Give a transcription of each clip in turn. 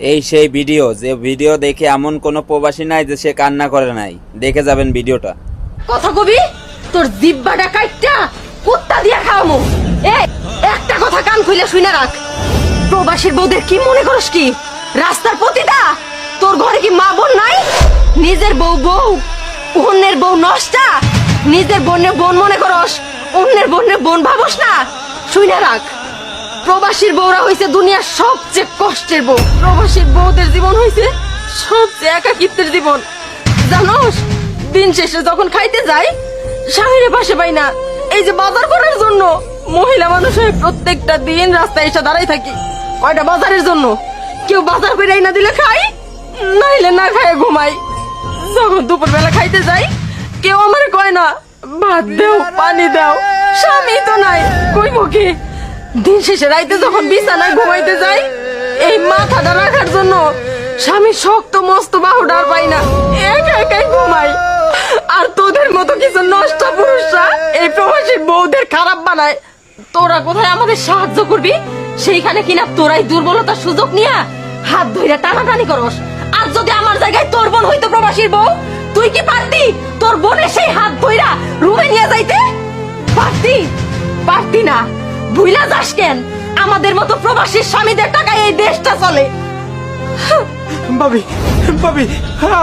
এই সেই ভিডিও, যে ভিডিও দেখে এমন কোনো প্রবাসী নাই যে সে কান্না করে নাই। দেখে যাবেন ভিডিওটা। কথা কবি? তোর জিব্বাটা কাইটটা, কুত্তা দিয়া খাওয়ামু। এই, একটা কথা কান খুলে শুনে রাখ। প্রবাসীর বউদের কি মনে করস কি? রাস্তার পতিতা? তোর ঘরে কি মা বোন নাই? নিজের বউ বউ, অন্যের বউ নষ্টা? নিজের বোনের বোন মনে করস? অন্যের বোনের বোন ভাবস না? শুনে রাখ। প্রবাসীর বউরা হইছে দুনিয়ার সবচেয়ে কষ্টের বউ। প্রবাসীর বউদের জীবন হইছে সবচেয়ে একাকিত্বের জীবন। জানোস, দিন শেষে যখন খাইতে যাই স্বামীর পাশে পাই না। এই যে বাজার করার জন্য মহিলা মানুষ হয়ে প্রত্যেকটা দিন রাস্তায় এসে দাঁড়াই থাকি। কয়টা বাজারের জন্য? কেউ বাজার করে না দিলে খাই, নাইলে না খায় ঘুমাই। যখন দুপুর বেলা খাইতে যাই, কেউ আমার কয় না, ভাত দেও, পানি দাও, স্বামী তো নাই কই মুখে দিন শেষে রাইতে যখন বিছানায় ঘুমাইতে যাই, এই মাথাটা রাখার জন্য স্বামী শক্ত, মস্ত বাহুটা আর পাই না। একা একাই ঘুমাই। আর তোদের মতো কিছু নষ্ট পুরুষরা এই প্রবাসী বউদের খারাপ বানায়। তোরা কোথায় আমাদের সাহায্য করবি? সেইখানে কিনা তোরাই দুর্বলতার সুযোগ নিয়ে হাত ধইরা টানাটানি করস। আর যদি আমার জায়গায় তোর বোন হইতো প্রবাসীর বউ, তুই কি পারতি? তোর বোনের সেই হাত ধইরা রুমে নিয়ে যাইতে? পারতি? পারতি না। ভুইলা যাস কেন? আমাদের মতো প্রবাসী স্বামীদের টাকায় এই দেশটা চলে। ভাবি ভাবি,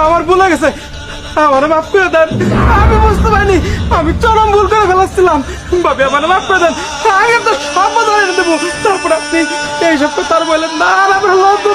আমার ভুল গেছে। আমার মাফ করে দেন। আমি বুঝতে পারিনি, আমি চরম ভুল করে ফেলাচ্ছিলাম ভাবি, আমার মাফ করে দেন। আমি তো সব বদলে দেবো। তারপর আপনি এইসব কথা আর বললেন না আমার লজ্জা